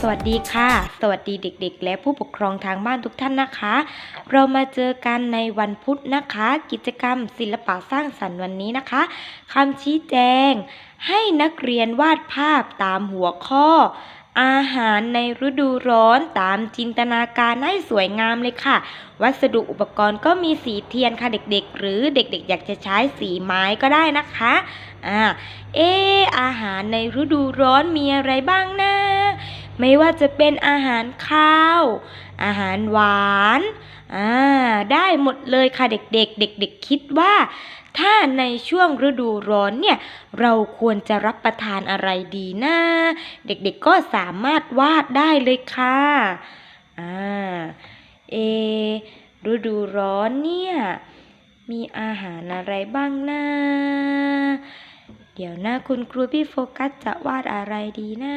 สวัสดีค่ะ สวัสดีเด็กๆ และผู้ปกครองทางบ้านทุกท่านนะคะ เรามาเจอกันในวันพุธนะคะ กิจกรรมศิลปะสร้างสรรค์วันนี้นะคะคำชี้แจง ให้นักเรียนวาดภาพตามหัวข้อ อาหารในฤดูร้อนตามจินตนาการให้สวยงามเลยค่ะ วัสดุอุปกรณ์ก็มีสีเทียนค่ะเด็กๆ หรือเด็กๆ อยากจะใช้สีไม้ก็ได้นะคะอ่าเอออาหารในฤดูร้อนมีอะไรบ้างนะ ไม่ว่าจะเป็นอาหารข้าว อาหารหวานอ่าได้หมดเลยค่ะเด็กๆ เด็กๆคิดว่า ถ้าในช่วงฤดูร้อนเนี่ย เราควรจะรับประทานอะไรดีนะ เด็กๆก็สามารถวาดได้เลยค่ะอ่าเอฤดูร้อนเนี่ย มีอาหารอะไรบ้างนะ เดี๋ยวนะคุณครูพี่โฟกัสจะวาดอะไรดีนะ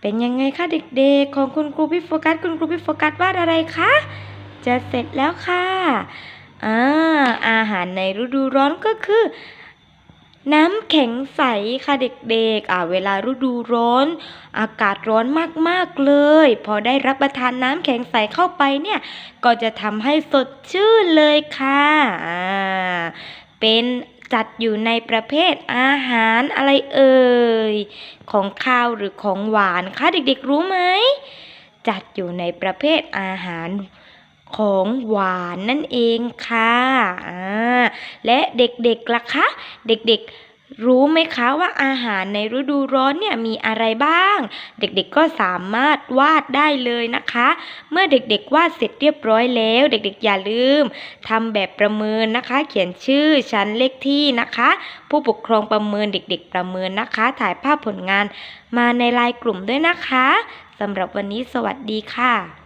เป็นยังไงคะเด็กๆ ของคุณครูพี่โฟกัส คุณครูพี่โฟกัสวาดอะไรคะ จะเสร็จแล้วค่ะอ่าอาหารในฤดูร้อนก็คือ น้ำแข็งใสค่ะเด็กๆ อ่าเวลาฤดูร้อน อากาศร้อนมากๆเลย พอได้รับประทานน้ำแข็งใสเข้าไปเนี่ย ก็จะทำให้สดชื่นเลยค่ะ อ่า เป็นจัดอยู่ในประเภทอาหารอะไรเอ่ย ของข้าวหรือของหวานคะเด็กๆรู้ไหม จัดอยู่ในประเภทอาหาร ของหวานนั่นเองค่ะอ่าและเด็กๆล่ะคะ เด็กๆรู้ไหมคะว่าอาหารในฤดูร้อนเนี่ยมีอะไรบ้าง เด็กๆก็สามารถวาดได้เลยนะคะ เมื่อเด็กๆวาดเสร็จเรียบร้อยแล้ว เด็กๆอย่าลืมทำแบบประเมินนะคะ เขียนชื่อชั้นเลขที่นะคะ ผู้ปกครองประเมินเด็ก ๆ ประเมินนะคะ ถ่ายภาพผลงานมาในไลน์กลุ่มด้วยนะคะสำหรับวันนี้สวัสดีค่ะ